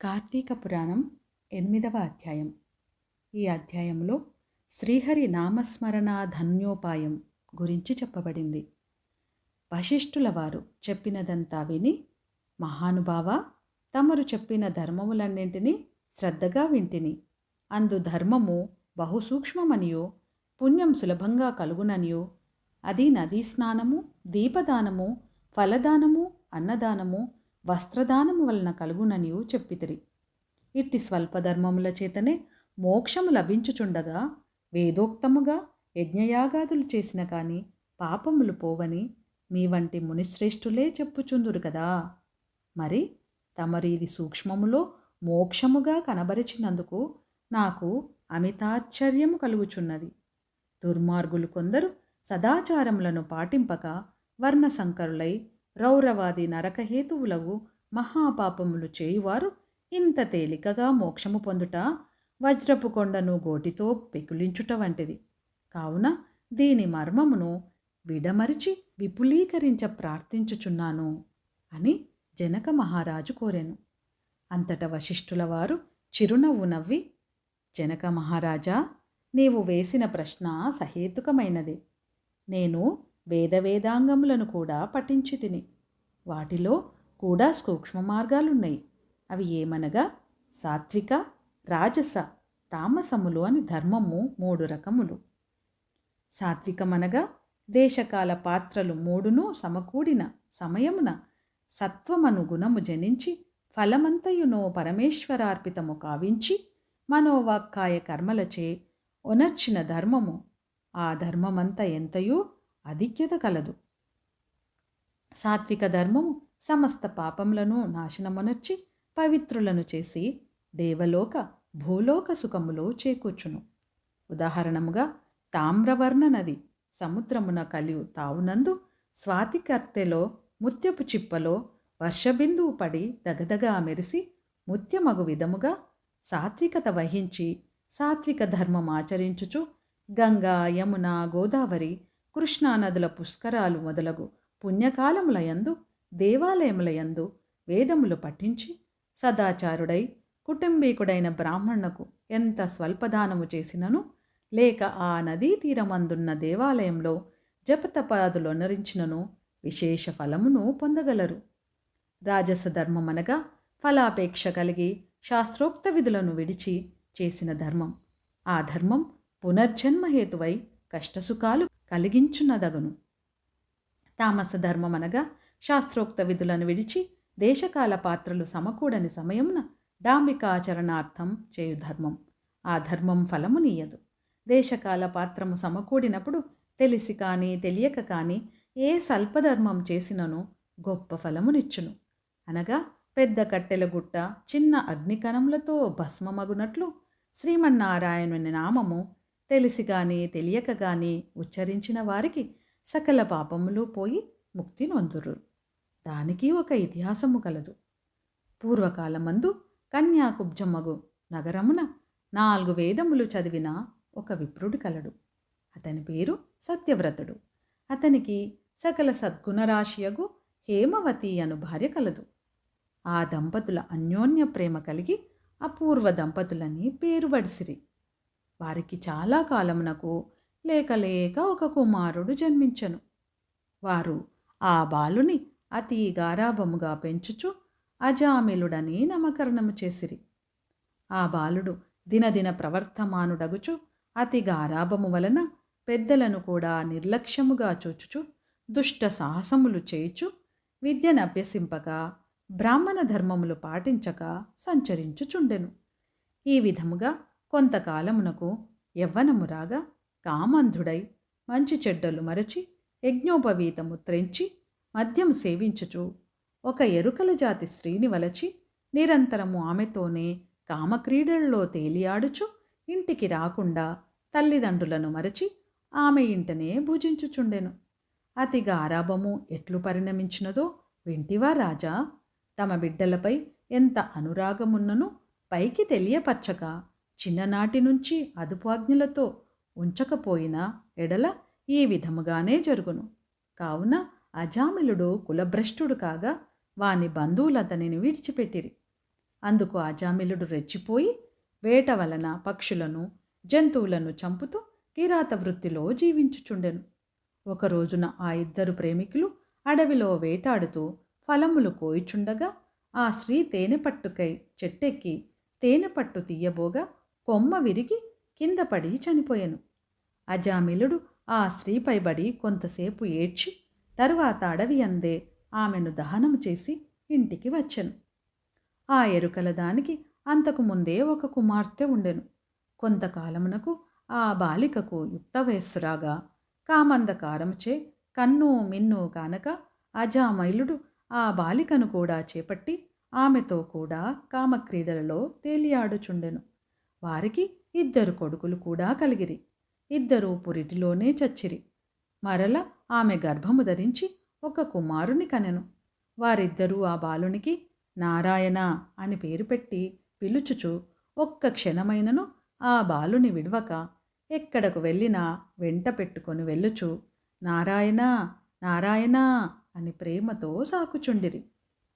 కార్తీక పురాణం ఎనిమిదవ అధ్యాయం. ఈ అధ్యాయంలో శ్రీహరి నామస్మరణ ధన్యోపాయం గురించి చెప్పబడింది. వశిష్ఠుల వారు చెప్పినదంతా విని మహానుభావ తమరు చెప్పిన ధర్మములన్నింటినీ శ్రద్ధగా వింటిని. అందు ధర్మము బహుసూక్ష్మమనియో పుణ్యం సులభంగా కలుగుననియో అది నదీ స్నానము దీపదానము ఫలదానము అన్నదానము వస్త్రదానము వలన కలుగుననియు చెప్పితిరి. ఇట్టి స్వల్పధర్మముల చేతనే మోక్షము లభించుచుండగా వేదోక్తముగా యజ్ఞయాగాదులు చేసిన కాని పాపములు పోవని మీ వంటి మునిశ్రేష్ఠులే చెప్పుచుందురు కదా. మరి తమరు ఇది సూక్ష్మములో మోక్షముగా కనబరిచినందుకు నాకు అమితాశ్చర్యము కలుగుచున్నది. దుర్మార్గులు కొందరు సదాచారములను పాటింపక వర్ణసంకరులై రౌరవాది నరకహేతువులవు మహాపాపములు చేయువారు ఇంత తేలికగా మోక్షము పొందుట వజ్రపు కొండను గోటితో పెకులించుట వంటిది. కావున దీని మర్మమును విడమరిచి విపులీకరించ ప్రార్థించుచున్నాను అని జనక మహారాజు కోరాను. అంతట వశిష్ఠుల వారు చిరునవ్వు నవ్వి జనక మహారాజా నీవు వేసిన ప్రశ్న సహేతుకమైనది. నేను వేదవేదాంగములను కూడా పఠించి తిని వాటిలో కూడా సూక్ష్మ మార్గాలున్నాయి. అవి ఏమనగా సాత్విక రాజస తామసములు అని ధర్మము మూడు రకములు. సాత్వికమనగా దేశకాల పాత్రలు మూడును సమకూడిన సమయమున సత్వమను గుణము జనించి ఫలమంతయునో పరమేశ్వరార్పితము కావించి మనోవాక్కాయ కర్మలచే ఒనర్చిన ధర్మము ఆ ధర్మమంత ఎంతయో అధిక్యత కలదు. సాత్విక ధర్మము సమస్త పాపములను నాశనమునర్చి పవిత్రులను చేసి దేవలోక భూలోక సుఖములో చేకూర్చును. ఉదాహరణముగా తామ్రవర్ణ నది సముద్రమున కలియు తావునందు స్వాతికర్తెలో ముత్యపు చిప్పలో వర్షబిందువు పడి దగదగా మెరిసి ముత్యమగు విధముగా సాత్వికత వహించి సాత్విక ధర్మం ఆచరించుచు గంగా యమున గోదావరి కృష్ణా నదుల పుష్కరాలు మొదలగు పుణ్యకాలములయందు దేవాలయములయందు వేదములు పఠించి సదాచారుడై కుటుంబీకుడైన బ్రాహ్మణునకు ఎంత స్వల్పదానము చేసినను లేక ఆ నదీ తీరమందున్న దేవాలయంలో జపతపాదులొనరించినను విశేష ఫలమును పొందగలరు. రాజస ధర్మమనగా ఫలాపేక్ష కలిగి శాస్త్రోక్త విధులను విడిచి చేసిన ధర్మం. ఆ ధర్మం పునర్జన్మహేతువై కష్టసుఖాలు కలిగించున్నదగును తామస ధర్మం అనగా శాస్త్రోక్త విధులను విడిచి దేశకాల పాత్రలు సమకూడని సమయమున డాంబికాచరణార్థం చేయు ధర్మం. ఆ ధర్మం ఫలము నీయదు. దేశకాల పాత్రము సమకూడినప్పుడు తెలిసి కానీ తెలియక కానీ ఏ స్వల్పధర్మం చేసినను గొప్ప ఫలమునిచ్చును అనగా పెద్ద కట్టెల గుట్ట చిన్న అగ్నికణములతో భస్మమగునట్లు శ్రీమన్నారాయణుని నామము తెలిసి కానీ తెలియక కానీ ఉచ్చరించిన వారికి సకల పాపములు పోయి ముక్తి నొందురు. దానికి ఒక ఇతిహాసము కలదు. పూర్వకాలమందు కన్యాకుబ్జమ్మగు నగరమున నాలుగు వేదములు చదివిన ఒక విప్రుడు కలడు. అతని పేరు సత్యవ్రతుడు. అతనికి సకల సద్గుణరాశియగు హేమవతి అను భార్య కలదు. ఆ దంపతుల అన్యోన్య ప్రేమ కలిగి అపూర్వ దంపతులని పేరు వడిసిరి వారికి చాలా కాలమునకు లేక లేక ఒక కుమారుడు జన్మించను. వారు ఆ బాలుని అతి గారాభముగా పెంచుచు అజామిలుడని నామకరణము చేసిరి. ఆ బాలుడు దినదిన ప్రవర్తమానుడగుచు అతి గారాభము వలన పెద్దలను కూడా నిర్లక్ష్యముగా చూచుచు దుష్ట సాహసములు చేయుచు విద్యను అభ్యసింపక బ్రాహ్మణ ధర్మములు పాటించక సంచరించుచుండెను. ఈ విధముగా కొంతకాలమునకు యవ్వనము రాగా కామంధుడై మంచి చెడ్డలు మరచి యజ్ఞోపవీతము త్రెంచి మద్యం సేవించుచు ఒక ఎరుకల జాతి స్త్రీని వలచి నిరంతరము ఆమెతోనే కామక్రీడల్లో తేలియాడుచు ఇంటికి రాకుండా తల్లిదండ్రులను మరచి ఆమె ఇంటనే భుజించుచుండెను. అతి గారాభము ఎట్లు పరిణమించినదో వింటివా రాజా! తమ బిడ్డలపై ఎంత అనురాగమున్నను పైకి తెలియపరచక చిన్ననాటి నుంచి అదుపాజ్ఞలతో ఉంచకపోయినా ఎడల ఈ విధముగానే జరుగును. కావున అజామిలుడు కులభ్రష్టుడు కాగా వాని బంధువులతనిని విడిచిపెట్టిరి. అందుకు అజామిలుడు రెచ్చిపోయి వేట వలన పక్షులను జంతువులను చంపుతూ కిరాత వృత్తిలో జీవించుచుండెను. ఒక రోజున ఆ ఇద్దరు ప్రేమికులు అడవిలో వేటాడుతూ ఫలములు కోయిచుండగా ఆ స్త్రీ తేనె పట్టుకై చెట్టెక్కి తేనె పట్టు తీయబోగా కొమ్మ విరిగి కింద పడి చనిపోయాను. అజామిలుడు ఆ స్త్రీపై బడి కొంతసేపు ఏడ్చి తరువాత అడవి అందే ఆమెను దహనం చేసి ఇంటికి వచ్చాను. ఆ ఎరుకల దానికి అంతకు ముందే ఒక కుమార్తె ఉండెను. కొంతకాలమునకు ఆ బాలికకు యుక్త వయస్సురాగా కామందకారముచే కన్ను మిన్ను కానక అజామైలుడు ఆ బాలికను కూడా చేపట్టి ఆమెతో కూడా కామక్రీడలలో తేలియాడుచుండెను. వారికి ఇద్దరు కొడుకులు కూడా కలిగిరి. ఇద్దరూ పురిటిలోనే చచ్చిరి. మరల ఆమె గర్భము ధరించి ఒక కుమారుని కనెను. వారిద్దరూ ఆ బాలునికి నారాయణ అని పేరు పెట్టి పిలుచుచు ఒక్క క్షణమైనను ఆ బాలుని విడవక ఎక్కడకు వెళ్ళినా వెంట పెట్టుకొని వెళ్ళుచు నారాయణ నారాయణ అని ప్రేమతో సాకుచుండిరి.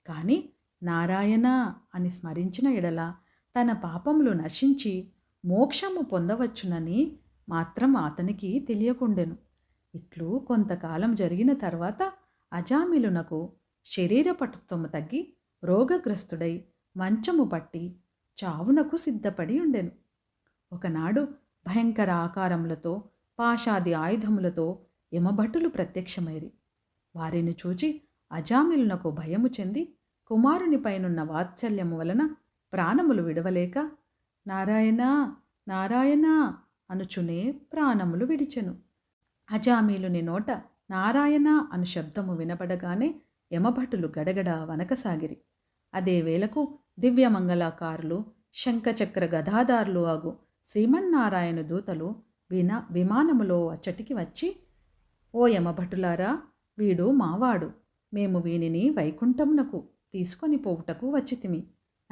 కానీ నారాయణ అని స్మరించిన ఎడల తన పాపములు నశించి మోక్షము పొందవచ్చునని మాత్రం అతనికి తెలియకుండెను. ఇట్లు కొంతకాలం జరిగిన తర్వాత అజామిలునకు శరీర పటుత్వము తగ్గి రోగగ్రస్తుడై మంచము పట్టి చావునకు సిద్ధపడి ఉండెను. ఒకనాడు భయంకర ఆకారములతో పాషాది ఆయుధములతో యమభటులు ప్రత్యక్షమైరి వారిని చూచి అజామిలునకు భయము చెంది కుమారునిపైనున్న వాత్సల్యము వలన ప్రాణములు విడవలేక నారాయణ నారాయణ అనుచునే ప్రాణములు విడిచెను. అజామీలుని నోట నారాయణ అను శబ్దము వినబడగానే యమభటులు గడగడ వనకసాగిరి అదే వేళకు దివ్యమంగళాకారులు శంఖచక్ర గదాదారులు అగు శ్రీమన్నారాయణ దూతలు వినా విమానములో అచ్చటికి వచ్చి ఓ యమభటులారా వీడు మావాడు. మేము వీనిని వైకుంఠమునకు తీసుకొని పోవుటకు వచ్చితిమి.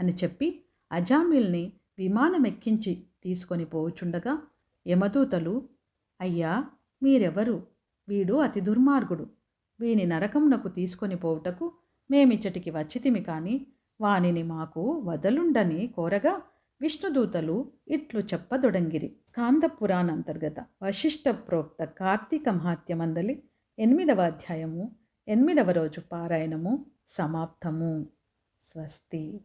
అని చెప్పి అజామిల్ని విమానమెక్కించి తీసుకొని పోవుచుండగా యమదూతలు అయ్యా మీరెవరు? వీడు అతి దుర్మార్గుడు. వీని నరకమునకు తీసుకొని పోవుటకు మేమిచ్చటికి వచ్చితిమి కాని వానిని మాకు వదలుండని కోరగా విష్ణుదూతలు ఇట్లు చెప్పదొడంగిరి. కాందపురాణ అంతర్గత వశిష్ట ప్రోక్త కార్తీక మహాత్యమందలి ఎనిమిదవ అధ్యాయము ఎనిమిదవ రోజు పారాయణము సమాప్తము. స్వస్తి.